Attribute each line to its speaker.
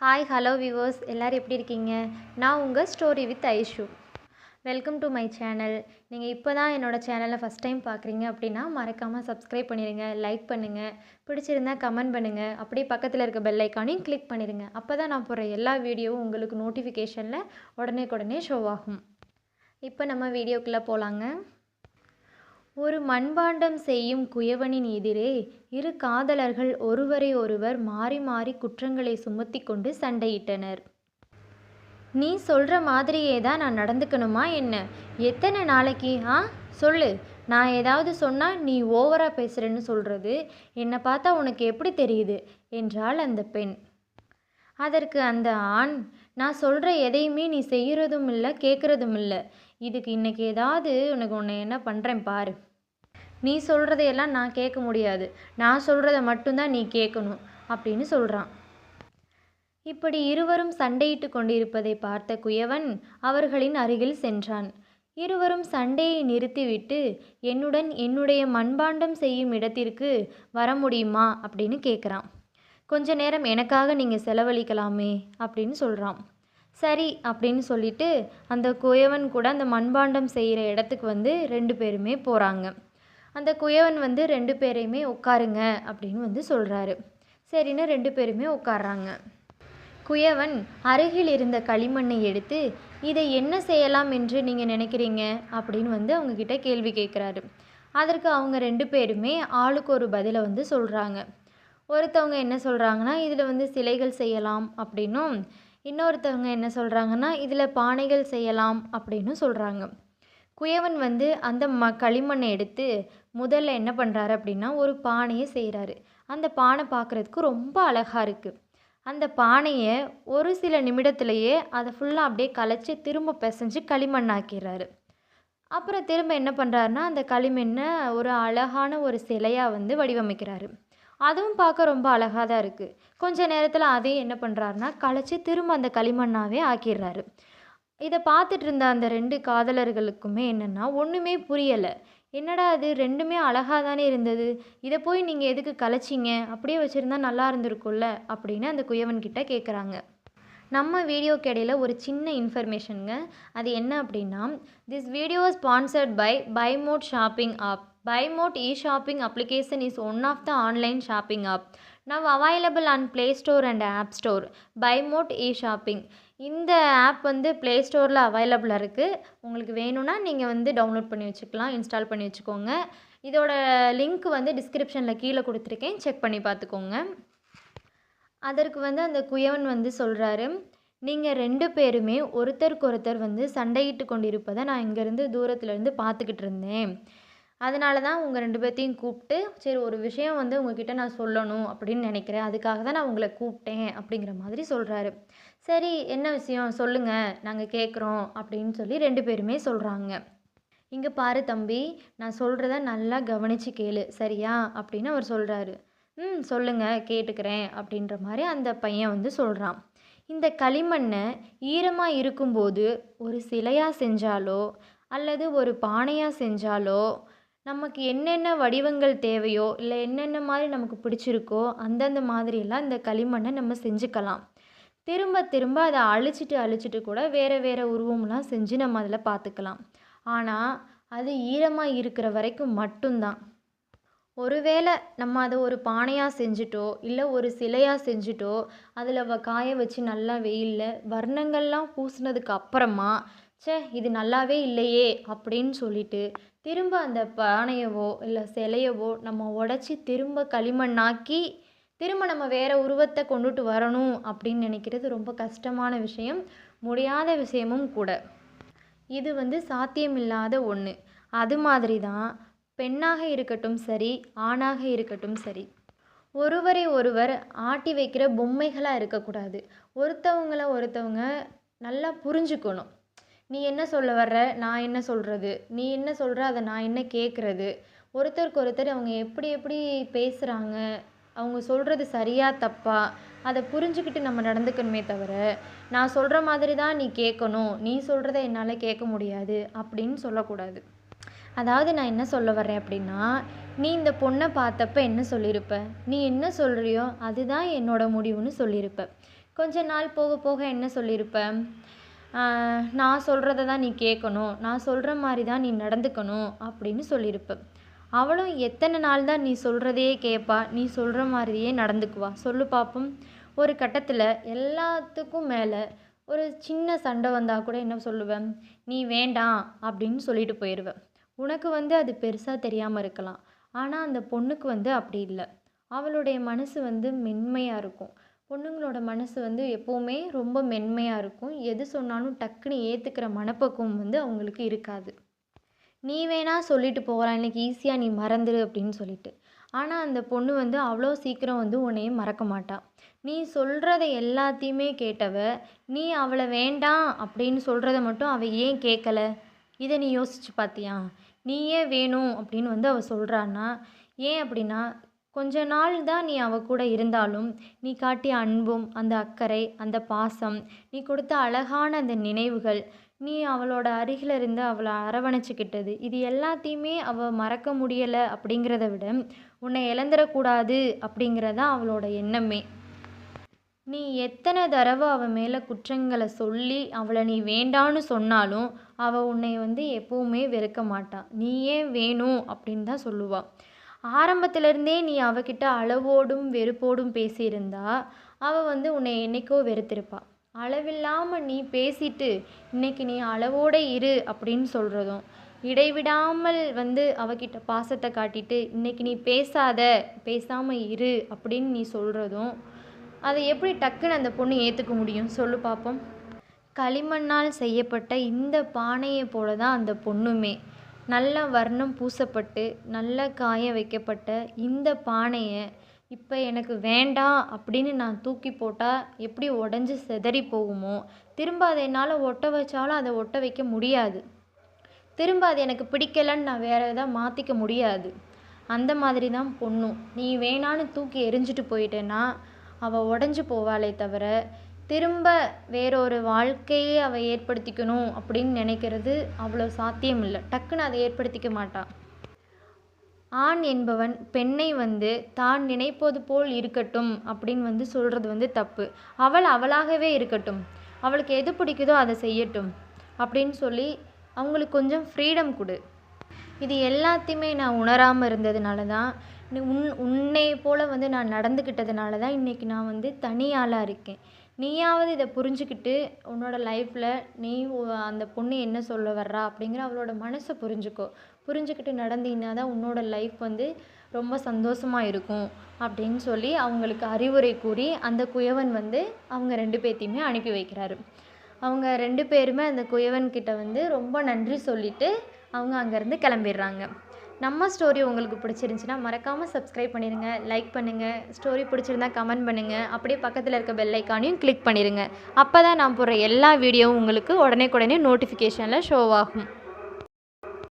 Speaker 1: Hi hello viewers எல்லோரும் எப்படி இருக்கீங்க? நான் உங்கள் story with Aishu welcome to my channel நீங்கள் இப்போ தான் என்னோடய சேனலை ஃபஸ்ட் டைம் பார்க்குறீங்க அப்படின்னா மறக்காமல் சப்ஸ்கிரைப் பண்ணிடுங்க லைக் பண்ணுங்கள் பிடிச்சிருந்தா கமெண்ட் பண்ணுங்கள் அப்படியே பக்கத்தில் இருக்க பெல் ஐக்கானையும் கிளிக் பண்ணிடுங்க அப்போ தான் நான் போகிற எல்லா வீடியோவும் உங்களுக்கு நோட்டிஃபிகேஷனில் உடனே உடனே ஷோ ஆகும். இப்போ நம்ம வீடியோக்குள்ளே போகலாங்க ஒரு மண்பாண்டம் செய்யும் குயவனின் எதிரே இரு காதலர்கள் ஒருவரை ஒருவர் மாறி மாறி குற்றங்களை சுமத்தி கொண்டு சண்டையிட்டனர். நீ சொல்கிற மாதிரியே தான் நான் நடந்துக்கணுமா என்ன? எத்தனை நாளைக்கு ஆ? சொல்லு. நான் ஏதாவது சொன்னால் நீ ஓவராக பேசுகிறேன்னு சொல்கிறது என்னை பார்த்தா உனக்கு எப்படி தெரியுது? என்றாள் அந்த பெண். அதற்கு அந்த ஆண் நான் சொல்கிற எதையுமே நீ செய்கிறதும் இல்லை கேட்குறதும் இல்லை. இதுக்கு இன்னைக்கு ஏதாவது உனக்கு உன்னை என்ன பண்ணுறேன் பாரு. நீ சொல்கிறதையெல்லாம் நான் கேட்க முடியாது. நான் சொல்கிறத மட்டும்தான் நீ கேட்கணும் அப்படின்னு சொல்கிறான் இப்படி இருவரும் சண்டையிட்டு கொண்டிருப்பதை பார்த்த குயவன் அவர்களின் அருகில் சென்றான். இருவரும் சண்டையை நிறுத்திவிட்டு என்னுடன் என்னுடைய மண்பாண்டம் செய்யும் இடத்திற்கு வர முடியுமா? அப்படின்னு கேட்குறான். கொஞ்ச நேரம் எனக்காக நீங்கள் செலவழிக்கலாமே அப்படின்னு சொல்கிறான் சரி அப்படின்னு சொல்லிட்டு அந்த குயவன் கூட அந்த மண்பாண்டம் செய்கிற இடத்துக்கு வந்து ரெண்டு பேருமே போகிறாங்க அந்த குயவன் வந்து ரெண்டு பேரையுமே உட்காருங்க அப்படின்னு வந்து சொல்கிறாரு சரின்னு ரெண்டு பேருமே உட்கார்றாங்க. குயவன் அருகில் இருந்த களிமண்ணை எடுத்து இதை என்ன செய்யலாம் என்று நீங்கள் நினைக்கிறீங்க? அப்படின்னு வந்து அவங்கக்கிட்ட கேள்வி கேட்குறாரு. அதற்கு அவங்க ரெண்டு பேருமே ஆளுக்கு ஒரு பதிலை வந்து சொல்கிறாங்க ஒருத்தவங்க என்ன சொல்கிறாங்கன்னா இதில் வந்து சிலைகள் செய்யலாம் அப்படின்னும் இன்னொருத்தவங்க என்ன சொல்கிறாங்கன்னா இதில் பானைகள் செய்யலாம் அப்படின்னு சொல்கிறாங்க குயவன் வந்து அந்த ம களிமண்ணை எடுத்து முதல்ல என்ன பண்ணுறாரு அப்படின்னா ஒரு பானையை செய்கிறாரு அந்த பானை பார்க்குறதுக்கு ரொம்ப அழகாக இருக்குது அந்த பானையை ஒரு சில நிமிடத்துலையே அதை ஃபுல்லாக அப்படியே கலைச்சி திரும்ப பிசைஞ்சு களிமண்ணாக்கிறாரு. அப்புறம் திரும்ப என்ன பண்ணுறாருன்னா அந்த களிமண்ணை ஒரு அழகான ஒரு சிலையாக வந்து வடிவமைக்கிறாரு. அதுவும் பார்க்க ரொம்ப அழகாக தான் இருக்குது கொஞ்ச நேரத்தில் அதையும் என்ன பண்ணுறாருனா கலைச்சி திரும்ப அந்த களிமண்ணாவே ஆக்கிடுறாரு இதை பார்த்துட்டு இருந்த அந்த ரெண்டு காதலர்களுக்குமே என்னென்னா ஒன்றுமே புரியலை. என்னடா அது ரெண்டுமே அழகாக தானே இருந்தது. இதை போய் நீங்கள் எதுக்கு கலைச்சிங்க? அப்படியே வச்சுருந்தா நல்லா இருந்திருக்கும்ல? அப்படின்னு அந்த குயவன்கிட்ட கேட்குறாங்க நம்ம வீடியோக்கு இடையில ஒரு சின்ன இன்ஃபர்மேஷனுங்க அது என்ன அப்படின்னா this video sponsored by Bymod shopping app Bymod e shopping application is one of the online shopping app now available on Play Store and App Store Bymod e shopping இந்த ஆப் வந்து ப்ளே ஸ்டோரில் அவைலபிளாக இருக்குது உங்களுக்கு வேணும்னா நீங்கள் வந்து download பண்ணி வச்சுக்கலாம் இன்ஸ்டால் பண்ணி வச்சுக்கோங்க. இதோட லிங்க் வந்து டிஸ்கிரிப்ஷனில் கீழே கொடுத்துருக்கேன். செக் பண்ணி பார்த்துக்கோங்க. அதற்கு வந்து அந்த குயவன் வந்து சொல்கிறாரு நீங்கள் ரெண்டு பேருமே ஒருத்தருக்கு ஒருத்தர் வந்து சண்டையிட்டு கொண்டிருப்பதை நான் இங்கேருந்து தூரத்துலேருந்து பார்த்துக்கிட்டு இருந்தேன். அதனால தான் உங்கள் ரெண்டு பேர்த்தையும் கூப்பிட்டு சரி ஒரு விஷயம் வந்து உங்ககிட்ட நான் சொல்லணும் அப்படின்னு நினைக்கிறேன். அதுக்காக தான் நான் உங்களை கூப்பிட்டேன். அப்படிங்கிற மாதிரி சொல்கிறாரு சரி என்ன விஷயம்? சொல்லுங்கள் நாங்கள் கேட்குறோம் அப்படின்னு சொல்லி ரெண்டு பேருமே சொல்கிறாங்க இங்கே பாரு தம்பி நான் சொல்கிறத நல்லா கவனித்து கேளு. சரியா? அப்படின்னு அவர் சொல்கிறாரு ம் சொல்லுங்கள் கேட்டுக்கிறேன் அப்படின்ற மாதிரி அந்த பையன் வந்து சொல்கிறான் இந்த களிமண்ணை ஈரமாக இருக்கும்போது ஒரு சிலையாக செஞ்சாலோ அல்லது ஒரு பானையாக செஞ்சாலோ நமக்கு என்னென்ன வடிவங்கள் தேவையோ இல்லை என்னென்ன மாதிரி நமக்கு பிடிச்சிருக்கோ அந்தந்த மாதிரியெல்லாம் இந்த களிமண்ணை நம்ம செஞ்சுக்கலாம். திரும்ப திரும்ப அதை அழிச்சிட்டு அழிச்சிட்டு கூட வேறு வேறு உருவம்லாம் செஞ்சு நம்ம அதில் பார்த்துக்கலாம் ஆனால் அது ஈரமாக இருக்கிற வரைக்கும் மட்டும்தான். ஒருவேளை நம்ம அதை ஒரு பானையாக செஞ்சுட்டோ இல்லை ஒரு சிலையாக செஞ்சுட்டோ அதில் வ காய வச்சு நல்லா வெயிலில் வர்ணங்கள்லாம் பூசினதுக்கு அப்புறமா ச்சே இது நல்லாவே இல்லையே அப்படின்னு சொல்லிட்டு திரும்ப அந்த பானையவோ இல்லை சிலையவோ நம்ம உடச்சி திரும்ப களிமண்ணாக்கி திரும்ப நம்ம வேறு உருவத்தை கொண்டுட்டு வரணும் அப்படின்னு நினைக்கிறது ரொம்ப கஷ்டமான விஷயம். முடியாத விஷயமும் கூட. இது வந்து சாத்தியமில்லாத ஒன்று அது மாதிரி தான் பெண்ணாக இருக்கட்டும் சரி ஆணாக இருக்கட்டும் சரி. ஒருவரை ஒருவர் ஆட்டி வைக்கிற பொம்மைகளாக இருக்கக்கூடாது. ஒருத்தவங்கள ஒருத்தவங்க நல்லா புரிஞ்சுக்கணும். நீ என்ன சொல்ல வர்ற? நான் என்ன சொல்கிறது நீ என்ன சொல்கிற அதை நான் என்ன கேட்குறது ஒருத்தருக்கு ஒருத்தர் அவங்க எப்படி எப்படி பேசுகிறாங்க அவங்க சொல்கிறது சரியா தப்பா? அதை புரிஞ்சுக்கிட்டு நம்ம நடந்துக்கணுமே தவிர நான் சொல்கிற மாதிரி தான் நீ கேட்கணும். நீ சொல்கிறத என்னால் கேட்க முடியாது அப்படின்னு சொல்லக்கூடாது. அதாவது நான் என்ன சொல்ல வர்றேன் அப்படின்னா நீ இந்த பொண்ணை பார்த்தப்ப என்ன சொல்லியிருப்ப? நீ என்ன சொல்கிறியோ அதுதான் என்னோட முடிவுன்னு சொல்லியிருப்ப. கொஞ்ச நாள் போக போக என்ன சொல்லியிருப்ப? நான் சொல்கிறத தான் நீ கேட்கணும். நான் சொல்கிற மாதிரி தான் நீ நடந்துக்கணும் அப்படின்னு சொல்லியிருப்ப. அவளும் எத்தனை நாள் தான் நீ சொல்கிறதையே கேட்பா நீ சொல்கிற மாதிரியே நடந்துக்குவா. சொல்லு பார்ப்போம் ஒரு கட்டத்தில் எல்லாத்துக்கும் மேலே ஒரு சின்ன சண்டை வந்தால் கூட என்ன சொல்லுவேன்? நீ வேண்டாம் அப்படின்னு சொல்லிட்டு போயிடுவேன் உனக்கு வந்து அது பெருசாக தெரியாமல் இருக்கலாம். ஆனால் அந்த பொண்ணுக்கு வந்து அப்படி இல்லை. அவளுடைய மனசு வந்து மென்மையாக இருக்கும். பொண்ணுங்களோட மனசு வந்து எப்போவுமே ரொம்ப மென்மையாக இருக்கும். எது சொன்னாலும் டக்குன்னு ஏற்றுக்கிற மனப்பக்குவம் வந்து அவங்களுக்கு இருக்காது. நீ வேணால் சொல்லிட்டு போகலாம் எனக்கு ஈஸியாக நீ மறந்துடு அப்படின்னு சொல்லிட்டு. ஆனால் அந்த பொண்ணு வந்து அவ்வளோ சீக்கிரம் வந்து உன்னையே மறக்க மாட்டா. நீ சொல்கிறத எல்லாத்தையுமே கேட்டவ நீ அவளை வேண்டாம் அப்படின்னு சொல்கிறத மட்டும் அவள் ஏன் கேட்கல இதை நீ யோசிச்சு பார்த்தியா நீ ஏன் வேணும் அப்படின்னு வந்து அவள் சொல்கிறான்னா ஏன் அப்படின்னா கொஞ்ச நாள் தான் நீ அவ கூட இருந்தாலும் நீ காட்டிய அன்பும் அந்த அக்கறை அந்த பாசம் நீ கொடுத்த அழகான அந்த நினைவுகள் நீ அவளோட அருகில் இருந்து அவளை அரவணைச்சிக்கிட்டது இது எல்லாத்தையுமே அவள் மறக்க முடியலை அப்படிங்கிறத விட உன்னை இழந்துடக்கூடாது அப்படிங்கிறதான் அவளோட எண்ணமே. நீ எத்தனை தடவை அவள் மேலே குற்றங்களை சொல்லி அவளை நீ வேண்டான்னு சொன்னாலும் அவள் உன்னை வந்து எப்போவுமே வெறுக்க மாட்டாள் நீ ஏன் வேணும் அப்படின்னு தான் சொல்லுவாள் ஆரம்பத்திலேருந்தே நீ அவகிட்ட அளவோடும் வெறுப்போடும் பேசியிருந்தா அவள் வந்து உன்னை என்னைக்கோ வெறுத்திருப்பாள் அளவில்லாமல் நீ பேசிட்டு இன்னைக்கு நீ அளவோட இரு அப்படின்னு சொல்கிறதும் இடைவிடாமல் வந்து அவகிட்ட பாசத்தை காட்டிட்டு இன்னைக்கு நீ பேசாத பேசாமல் இரு அப்படின்னு நீ சொல்கிறதும் அதை எப்படி டக்குன்னு அந்த பொண்ணு ஏற்றுக்க முடியும்? சொல்லு பார்ப்போம் களிமண்ணால் செய்யப்பட்ட இந்த பானையை போல தான் அந்த பொண்ணுமே. நல்ல வர்ணம் பூசப்பட்டு நல்ல காய வைக்கப்பட்ட இந்த பானையை இப்போ எனக்கு வேண்டாம் அப்படின்னு நான் தூக்கி போட்டால் எப்படி உடஞ்சி சிதறி போகுமோ? திரும்ப அதை என்னால் ஒட்ட வச்சாலும் அதை ஒட்ட வைக்க முடியாது. திரும்ப அது எனக்கு பிடிக்கலைன்னு நான் வேறு எதாவது மாற்றிக்க முடியாது. அந்த மாதிரி தான் பொண்ணும் நீ வேணான்னு தூக்கி எரிஞ்சிட்டு போயிட்டேன்னா அவள் உடஞ்சி போவாளே தவிர திரும்ப வேறொரு வாழ்க்கையே அவள் ஏற்படுத்திக்கணும் அப்படின்னு நினைக்கிறது அவ்வளோ சாத்தியம் இல்லை டக்குன்னு அதை ஏற்படுத்திக்க மாட்டாள் ஆண் என்பவன் பெண்ணை வந்து தான் நினைப்பது போல் இருக்கட்டும் அப்படின்னு வந்து சொல்கிறது வந்து தப்பு. அவள் அவளாகவே இருக்கட்டும். அவளுக்கு எது பிடிக்குதோ அதை செய்யட்டும் அப்படின்னு சொல்லி அவங்களுக்கு கொஞ்சம் ஃப்ரீடம் கொடு. இது எல்லாத்தையுமே நான் உணராமல் இருந்ததுனால தான் உன் உன்னை போல் வந்து நான் நடந்துக்கிட்டதுனால தான் இன்றைக்கி நான் வந்து தனியாளாக இருக்கேன். நீயாவது இதை புரிஞ்சுக்கிட்டு உன்னோட லைஃப்பில் நீ அந்த பொண்ணு என்ன சொல்ல வர்றா அப்படிங்கிற அவளோட மனசை புரிஞ்சுக்கோ. புரிஞ்சுக்கிட்டு நடந்தீங்கன்னா தான் உன்னோட லைஃப் வந்து ரொம்ப சந்தோஷமாக இருக்கும் அப்படின்னு சொல்லி அவங்களுக்கு அறிவுரை கூறி அந்த குயவன் வந்து அவங்க ரெண்டு பேர்த்தையுமே அனுப்பி வைக்கிறாரு. அவங்க ரெண்டு பேருமே அந்த குயவன்கிட்ட வந்து ரொம்ப நன்றி சொல்லிவிட்டு அவங்க அங்கேருந்து கிளம்பிடுறாங்க. நம்ம ஸ்டோரி உங்களுக்கு பிடிச்சிருந்துச்சுன்னா மறக்காமல் சப்ஸ்கிரைப் பண்ணிடுங்க லைக் பண்ணுங்கள் ஸ்டோரி பிடிச்சிருந்தா கமெண்ட் பண்ணுங்கள் அப்படியே பக்கத்தில் இருக்க பெல் ஐக்கானையும் கிளிக் பண்ணிடுங்க அப்போ தான் நான் போடுற எல்லா வீடியோவும் உங்களுக்கு உடனே உடனே நோட்டிஃபிகேஷனில் ஷோ ஆகும்.